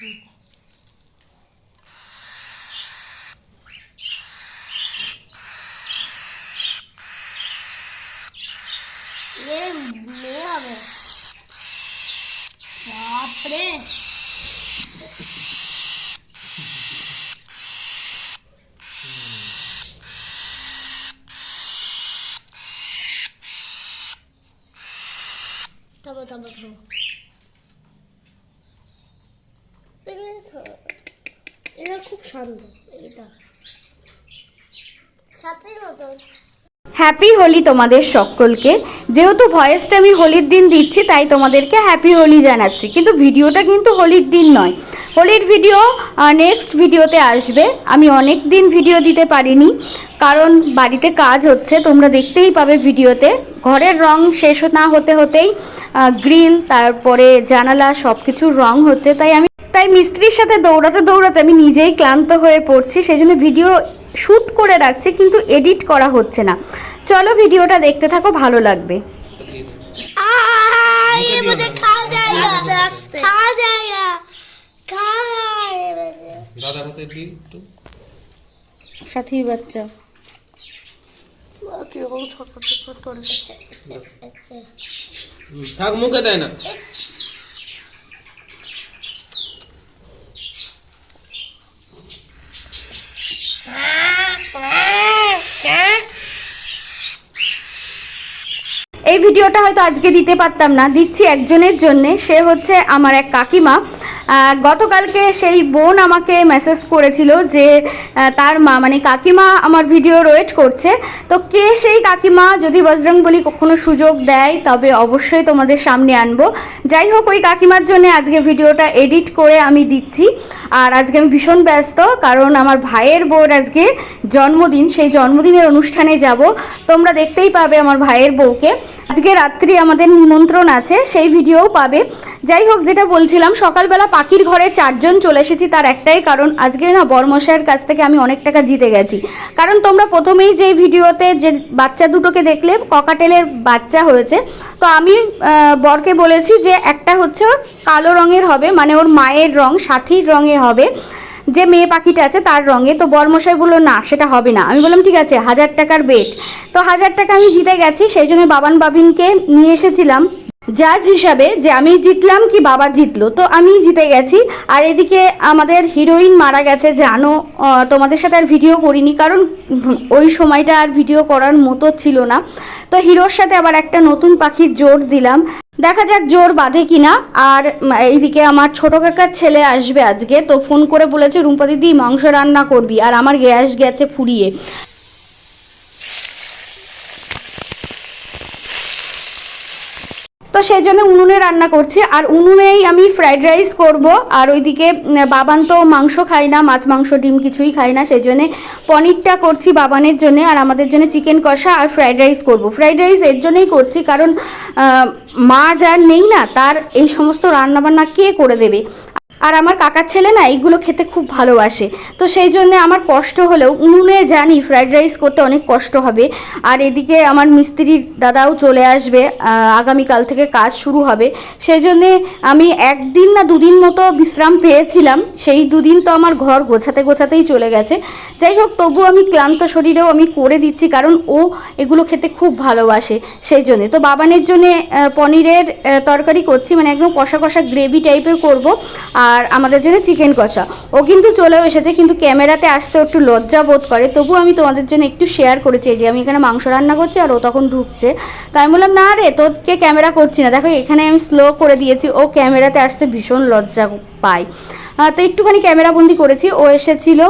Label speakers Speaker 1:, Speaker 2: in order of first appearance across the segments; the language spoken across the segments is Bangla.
Speaker 1: এ মেয়ে হবে বাপরে থামো থামো থামো এগুলো এটা মতন
Speaker 2: হ্যাপি হোলি তোমাদের সকলকে। যেহেতু ভয়েসটা আমি হোলির দিন দিচ্ছি তাই তোমাদেরকে হ্যাপি হোলি জানাচ্ছি। কিন্তু ভিডিওটা কিন্তু হোলির দিন নয়। হোলির ভিডিও নেক্সট ভিডিওতে আসবে। আমি অনেক দিন ভিডিও দিতে পারিনি কারণ বাড়িতে কাজ হচ্ছে। তোমরা দেখতেই পাবে ভিডিওতে। ঘরের রং শেষ না হতে হতেই গ্রিল তারপরে জানালা সব কিছুর রং হচ্ছে। তাই আমি তাই মিস্ত্রির সাথে দৌড়াতে দৌড়াতে আমি নিজেই ক্লান্ত হয়ে পড়ছি সেই জন্য ভিডিও শ্যুট করে রাখছি কিন্তু এডিট করা হচ্ছে না। চলো ভিডিওটা দেখতে থাকো ভালো লাগবে।
Speaker 3: দিন
Speaker 2: সাথী বাচ্চা।
Speaker 1: ছোট ছোট করে
Speaker 3: থাক মুখে দেয় না।
Speaker 2: এই ভিডিওটা হয়তো আজকে দিতে পারতাম না। দিচ্ছি একজনের জন্যে। সে হচ্ছে আমার এক কাকিমা। গতকালকে সেই বোন আমাকে মেসেজ করেছিল যে তার মা মানে কাকিমা আমার ভিডিও ওয়েট করছে। তো কে সেই কাকিমা যদি বজরং বলি কখনো সুযোগ দেয়, তবে অবশ্যই তোমাদের সামনে আনব। যাই হোক, ওই কাকিমার জন্য আজকে ভিডিওটা এডিট করে আমি দিচ্ছি। আর আজকে আমি ভীষণ ব্যস্ত, কারণ আমার ভাইয়ের বোর আজকে জন্মদিন। সেই জন্মদিনের অনুষ্ঠানে যাব। তোমরা দেখতেই পাবে আমার ভাইয়ের বউকে। আজকে রাত্রি আমাদের নিমন্ত্রণ আছে, সেই ভিডিওও পাবে। যাই হোক, যেটা বলছিলাম, সকালবেলা পাখির ঘরে চারজন চলে এসেছি, তার একটাই কারণ, আজকে না বর্মশাইয়ের কাছ থেকে আমি অনেক টাকা জিতে গেছি। কারণ তোমরা প্রথমেই যে ভিডিওতে যে বাচ্চা দুটোকে দেখলে, ককাটেলের বাচ্চা হয়েছে, তো আমি বরকে বলেছি যে একটা হচ্ছে কালো রঙের হবে মানে ওর মায়ের রং, সাথীর রঙে হবে, যে মেয়ে পাখিটা আছে তার রঙে, তো বরমশাই বলল, না, সেটা হবে না। আমি বললাম, ঠিক আছে, হাজার টাকার বেট তো হাজার টাকা আমি জিতে গেছি, সেই জন্য বাবান বাবিনকে নিয়ে এসেছিলাম। জাজ হিসাবে যে আমি জিতলাম কি বাবা জিতলো, তো আমি জিতে গেছি। আর এদিকে আমাদের হিরোইন মারা গেছে, জানো তোমাদের সাথে আর ভিডিও করিনি, কারণ ওই সময়টা আর ভিডিও করার মতো ছিল না। তো হিরোর সাথে আবার একটা নতুন পাখির জোর দিলাম। দেখা যাক জোর বাঁধে কিনা। আর এইদিকে আমার ছোট কাকার ছেলে আসবে আজকে, তো ফোন করে বলেছে রুম্পা দিদি মাংস রান্না করবি। আর আমার গ্যাস গেছে ফুরিয়ে। তো সেই জন্য উনুনে রান্না করছি। আর উনুনেই আমি ফ্রাইড রাইস করব। আর ওইদিকে বাবান তো মাংস খাই না, মাছ, মাংস, ডিম কিছুই খাই না, সেই জন্যে পনিরটা করছি বাবানের জন্য আর আমাদের জন্য চিকেন কষা আর ফ্রাইড রাইস করব। ফ্রাইড রাইস এর জন্যই করছি কারণ মা যার নেই না, তার এই সমস্ত রান্নাবান্না কে করে দেবে? আর আমার কাকার ছেলে না এইগুলো খেতে খুব ভালোবাসে। তো সেই জন্য আমার কষ্ট হলেও উনুনে জানি ফ্রাইড রাইস করতে অনেক কষ্ট হবে। আর এদিকে আমার মিস্ত্রির দাদাও চলে আসবে আগামীকাল থেকে কাজ শুরু হবে। সেই জন্যে আমি একদিন না দুদিন মতো বিশ্রাম পেয়েছিলাম। সেই দুদিন তো আমার ঘর গোছাতে গোছাতেই চলে গেছে। যাই হোক তবু আমি ক্লান্ত শরীরেও আমি করে দিচ্ছি কারণ ও এগুলো খেতে খুব ভালোবাসে সেই জন্যে। তো বাবানের জন্যে পনিরের তরকারি করছি মানে একদম কষা কষা গ্রেভি টাইপের করব। আর আমাদের জন্য চিকেন কষা। ও কিন্তু চলেও এসেছে, কিন্তু ক্যামেরাতে আসতে একটু লজ্জা বোধ করে। তবু আমি তোমাদের জন্য একটু শেয়ার করেছি যে আমি এখানে মাংস রান্না করছি আর ও তখন ঢুকছে। তো আমি বললাম, না রে, তোকে ক্যামেরা করছি না। দেখো, এখানে আমি স্লো করে দিয়েছি। ও ক্যামেরাতে আসতে ভীষণ লজ্জা পায়। তো একটুখানি ক্যামেরাবন্দি করেছি, ও এসেছিল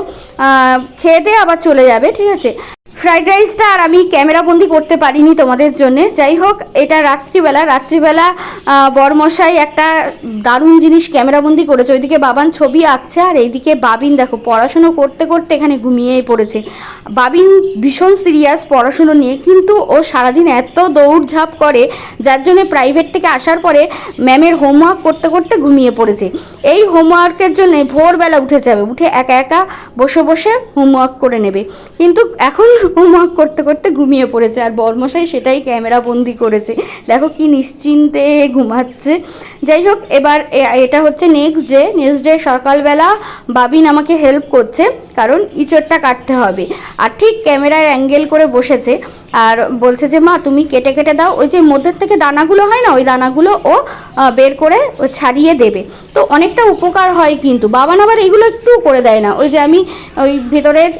Speaker 2: খেয়ে দিয়ে আবার চলে যাবে, ঠিক আছে? ফ্রাইড রাইসটা আর আমি ক্যামেরাবন্দি করতে পারিনি তোমাদের জন্যে। যাই হোক, এটা রাত্রিবেলা রাত্রিবেলা বরমশাই একটা দারুণ জিনিস ক্যামেরাবন্দি করেছে। ওইদিকে বাবান ছবি আঁকছে আর এইদিকে বাবিন দেখো, পড়াশুনো করতে করতে এখানে ঘুমিয়েই পড়েছে। বাবিন ভীষণ সিরিয়াস পড়াশুনো নিয়ে, কিন্তু ও সারাদিন এত দৌড়ঝাঁপ করে, যার জন্য প্রাইভেট থেকে আসার পরে ম্যামের হোমওয়ার্ক করতে করতে ঘুমিয়ে পড়েছে। এই হোমওয়ার্কের জন্য ভোরবেলা উঠে যাবে। উঠে একা একা বসে বসে হোমওয়ার্ক করে নেবে। কিন্তু এখন হোমওয়ার্ক করতে করতে ঘুমিয়ে পড়েছে আর বর্মশাই সেটাই ক্যামেরা বন্দি করেছে। দেখো কি নিশ্চিন্তে ঘুমাচ্ছে। যাই হোক, এবার এটা হচ্ছে নেক্সট ডে নেক্সট ডে সকালবেলা বাবিন আমাকে হেল্প করছে, কারণ ইঁচড়টা কাটতে হবে। আর ঠিক ক্যামেরার অ্যাঙ্গেল করে বসেছে আর বলছে যে, মা, তুমি কেটে কেটে দাও। ওই যে মধ্যের থেকে দানাগুলো হয় না, ওই দানাগুলো ও বের করে ছাড়িয়ে দেবে। তো অনেকটা উপকার হয় কিন্তু বাবান আবার এগুলো একটু করে দেয় না। ওই যে আমি ওই ভেতরের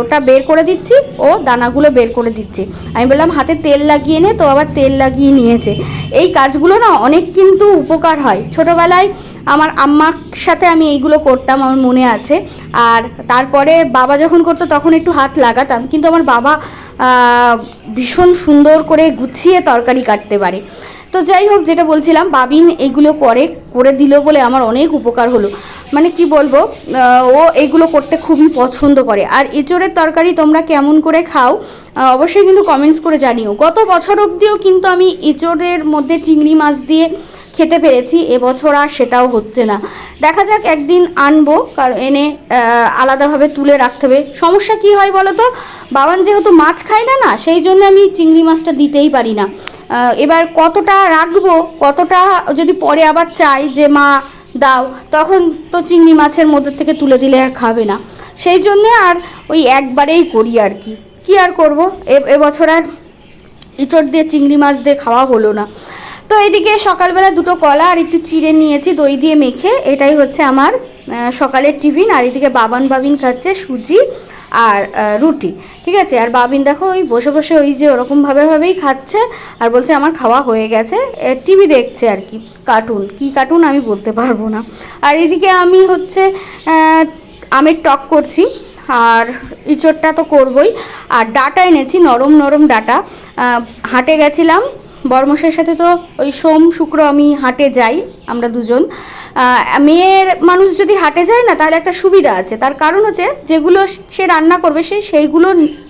Speaker 2: ওটা বের করে দিচ্ছি, ও দানাগুলো বের করে দিচ্ছি। আমি বললাম, হাতে তেল লাগিয়ে নে, তো আবার তেল লাগিয়ে নিয়েছে। এই কাজগুলো না অনেক কিন্তু উপকার হয়। ছোটোবেলায় আমার আম্মার সাথে আমি এইগুলো করতাম, আমার মনে আছে। আর তারপরে বাবা যখন করতো, তখন একটু হাত লাগাতাম। কিন্তু আমার বাবা ভীষণ সুন্দর করে গুছিয়ে তরকারি কাটতে পারে। তো যাই হোক, যেটা বলছিলাম, বাবিন এগুলো করে করে দিল বলে আমার অনেক উপকার হলো। মানে কি বলব ও এগুলো করতে খুবই পছন্দ করে। আর এঁচড়ের তরকারি তোমরা কেমন করে খাও অবশ্যই কিন্তু কমেন্টস করে জানিও। গত বছর অবধিও কিন্তু আমি এঁচড়ের মধ্যে চিংড়ি মাছ দিয়ে খেতে পেরেছি, এবছর আর সেটাও হচ্ছে না। দেখা যাক, একদিন আনব, কারণ এনে আলাদাভাবে তুলে রাখতে হবে। সমস্যা কি হয় বলো তো বাবান যেহেতু মাছ খায় না না, সেই জন্য আমি চিংড়ি মাছটা দিতেই পারি না। এবার কতটা রাখব, কতটা যদি পরে আবার চাই যে, মা, দাও। তখন তো চিংড়ি মাছের মধ্যে থেকে তুলে দিলে আর খাবে না। সেই জন্যে আর ওই একবারেই করি আর কি। কি আর করব? এবছর আর ইঁচড় দিয়ে চিংড়ি মাছ দিয়ে খাওয়া হলো না। তো এদিকে সকালবেলা দুটো কলা আর একটু চিড়ে নিয়েছি, দই দিয়ে মেখে। এটাই হচ্ছে আমার সকালের টিফিন। আর এদিকে বাবান বাবিন খাচ্ছে সুজি। আর রুটি, ঠিক আছে? আর বাবিন দেখো ওই বসে বসে ওই যে ওরকমভাবে ভাবেই খাচ্ছে আর বলছে আমার খাওয়া হয়ে গেছে। টিভি দেখছে আর কি, কার্টুন। কি কার্টুন আমি বলতে পারব না। আর এদিকে আমি হচ্ছে আমের টক করছি আর ইঁচড়টা তো করবই। আর ডাটা এনেছি, নরম নরম ডাটা। হাটে গেছিলাম, বর্মশের সাথে তো ওই সোম, শুক্র আমি হাটে যাই, আমরা দুজন। মেয়ের মানুষ যদি হাটে যায় না, তাহলে একটা সুবিধা আছে। তার কারণ হচ্ছে, যেগুলো সে রান্না করবে, সে সেইগুলো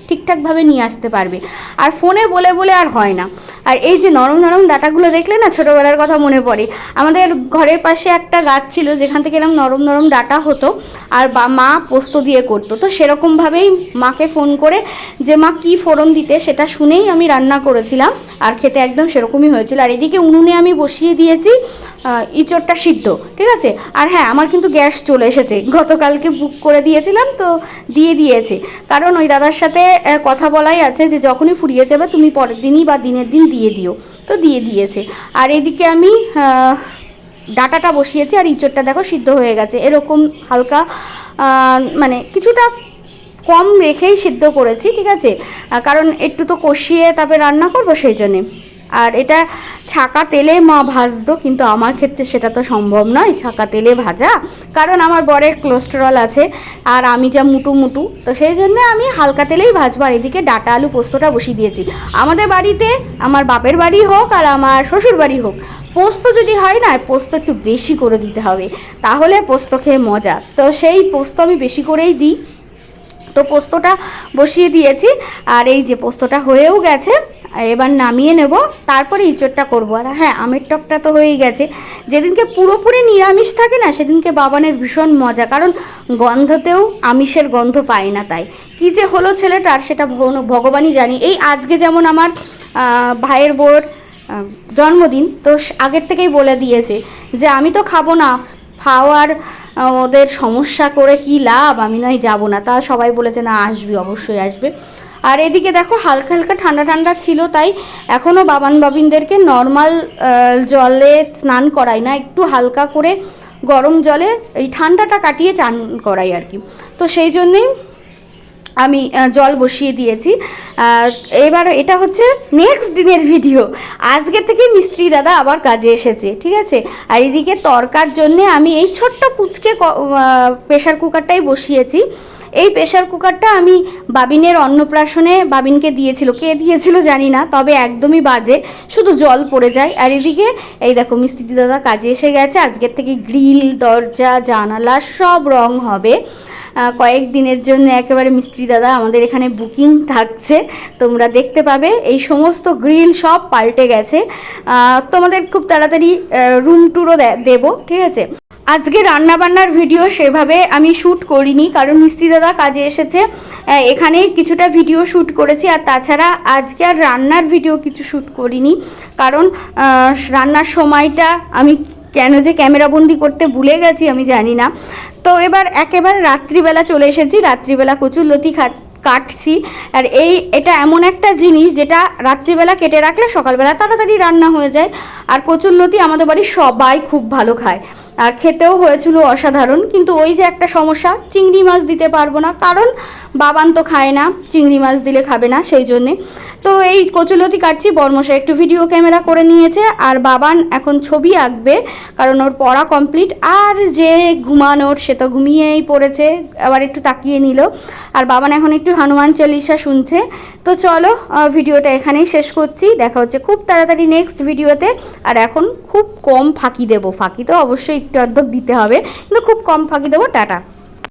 Speaker 2: ঠিকঠাকভাবে নিয়ে আসতে পারবে। আর ফোনে বলে বলে আর হয় না। আর এই যে নরম নরম ডাটাগুলো দেখলে না, ছোটোবেলার কথা মনে পড়ে। আমাদের ঘরের পাশে একটা গাছ ছিল, যেখান থেকে এরকম নরম নরম ডাটা হতো, আর বা মা পোস্ত দিয়ে করতো। তো সেরকমভাবেই মাকে ফোন করে যে, মা, কী ফোড়ন দিতে? সেটা শুনেই আমি রান্না করেছিলাম। আর খেতে একদম সেরকমই হয়েছিল। আর এদিকে উনুনে আমি বসিয়ে দিয়েছি ইঁচড়টা সিদ্ধ। ঠিক আছে? আর হ্যাঁ আমার কিন্তু গ্যাস চলে এসেছে। গতকালকে বুক করে দিয়েছিলাম, তো দিয়ে দিয়েছে। কারণ ওই দাদার সাথে কথা বলাই আছে যে যখনই ফুরিয়ে যাবে, তুমি পরের দিনই বা দিনের দিন দিয়ে দিও। তো দিয়ে দিয়েছে। আর এদিকে আমি ডাটাটা বসিয়েছি, আর ইঁচড়টা দেখো সিদ্ধ হয়ে গেছে। এরকম হালকা মানে কিছুটা কম রেখেই সিদ্ধ করেছি, ঠিক আছে? কারণ একটু তো কষিয়ে তারপরে রান্না করব সেই জন্যে। আর এটা ছাকা তেলে মা ভাজতো, কিন্তু আমার ক্ষেত্রে সেটা তো সম্ভব নয়, ছাকা তেলে ভাজা। কারণ আমার বরের কোলেস্টেরল আছে আর আমি যা মুটু মুটু, তো সেই জন্য আমি হালকা তেলেই ভাজবো। আর এদিকে ডাটা আলু পোস্তটা বসিয়ে দিয়েছি। আমাদের বাড়িতে, আমার বাপের বাড়ি হোক আর আমার শ্বশুর বাড়ি হোক, পোস্ত যদি হয় না, পোস্ত একটু বেশি করে দিতে হবে। তাহলে পোস্ত খেয়ে মজা। তো সেই পোস্ত আমি বেশি করেই দিই। তো পোস্তটা বসিয়ে দিয়েছি। আর এই যে পোস্তটা হয়েও গেছে এবার নামিয়ে নেব, তারপরে ইঁচড়টা করব। আর হ্যাঁ আমের টকটা তো হয়েই গেছে। যেদিনকে পুরোপুরি নিরামিষ থাকে না, সেদিনকে বাবানের ভীষণ মজা, কারণ গন্ধতেও আমিষের গন্ধ পায় না তাই। কী যে হলো ছেলেটার, সেটা ভগবানই জানি। এই আজকে যেমন আমার ভাইয়ের বোর জন্মদিন, তো আগের থেকেই বলে দিয়েছে যে, আমি তো খাব না। খাওয়ার ওদের সমস্যা করে কি লাভ? আমি নয়, যাব না। তা সবাই বলেছে, না, আসবি, অবশ্যই আসবে। আর এদিকে দেখো হালকা হালকা ঠান্ডা ঠান্ডা ছিল তাই এখনও বাবান বাবিনদেরকে নর্মাল জলে স্নান করাই না, একটু হালকা করে গরম জলে এই ঠান্ডাটা কাটিয়ে চান করাই আর কি। তো সেই জন্যেই আমি জল বসিয়ে দিয়েছি। এবার এটা হচ্ছে নেক্সট দিনের ভিডিও আজকে থেকে মিস্ত্রি দাদা আবার কাজে এসেছে, ঠিক আছে? আর এদিকে তরকার জন্য আমি এই ছোট্ট পুচকে প্রেশার কুকারটাই বসিয়েছি। এই প্রেশার কুকারটা আমি বাবিনের অন্নপ্রাশনে বাবিনকে দিয়েছিল। কে দিয়েছিল জানি না, তবে একদমই বাজে। শুধু জল পড়ে যায়। আর এদিকে এই দেখো, মিস্ত্রি দাদা কাজে এসে গেছে। আজকের থেকে গ্রিল, দরজা, জানালা সব রং হবে। কয়েক দিনের জন্য একেবারে মিস্ত্রি দাদা, আমাদের এখানে বুকিং থাকছে। তোমরা দেখতে পাবে, এই সমস্ত গ্রিল সব পাল্টে গেছে। তোমাদের খুব তাড়াতাড়ি রুম ট্যুরও দেবো, ঠিক আছে? আজকে রান্নাবান্নার ভিডিও সেভাবে আমি শ্যুট করিনি, কারণ মিস্ত্রি দাদা কাজে এসেছে। এখানে কিছুটা ভিডিও শ্যুট করেছি, আর তাছাড়া আজকে আর রান্নার ভিডিও কিছু শ্যুট করিনি। কারণ রান্নার সময়টা আমি কেন যে ক্যামেরাবন্দি করতে ভুলে গেছি আমি জানি না। তো এবার একেবারে রাত্রিবেলা চলে এসেছি, রাত্রিবেলা কচুর লতি খা কাটছি। আর এই, এটা এমন একটা জিনিস যেটা রাত্রিবেলা কেটে রাখলে সকালবেলা তাড়াতাড়ি রান্না হয়ে যায়। আর কচুর লতি আমাদের বাড়ির সবাই খুব ভালো খায়। আর খেতেও হয়েছিল অসাধারণ। কিন্তু ওই যে একটা সমস্যা, চিংড়ি মাছ দিতে পারব না, কারণ বাবান তো খায় না, চিংড়ি মাছ দিলে খাবে না সেই জন্যে। তো এই কচুলতি কাটছি, বর্মশা একটু ভিডিও ক্যামেরা করে নিয়েছে, আর বাবান এখন ছবি আঁকবে, কারণ ওর পড়া কমপ্লিট, আর যে ঘুমানোর সে তো ঘুমিয়েই পড়েছে, আবার একটু তাকিয়ে নিল। আর বাবান এখন একটু হনুমান চল্লিশা শুনছে। তো চলো ভিডিওটা এখানেই শেষ করছি, দেখা হচ্ছে খুব তাড়াতাড়ি নেক্সট ভিডিওতে আর এখন খুব কম ফাঁকি দেবো, ফাঁকি তো অবশ্যই একটু অর্ধক দিতে হবে। কিন্তু খুব কম ফাঁকি দেবো টাটা।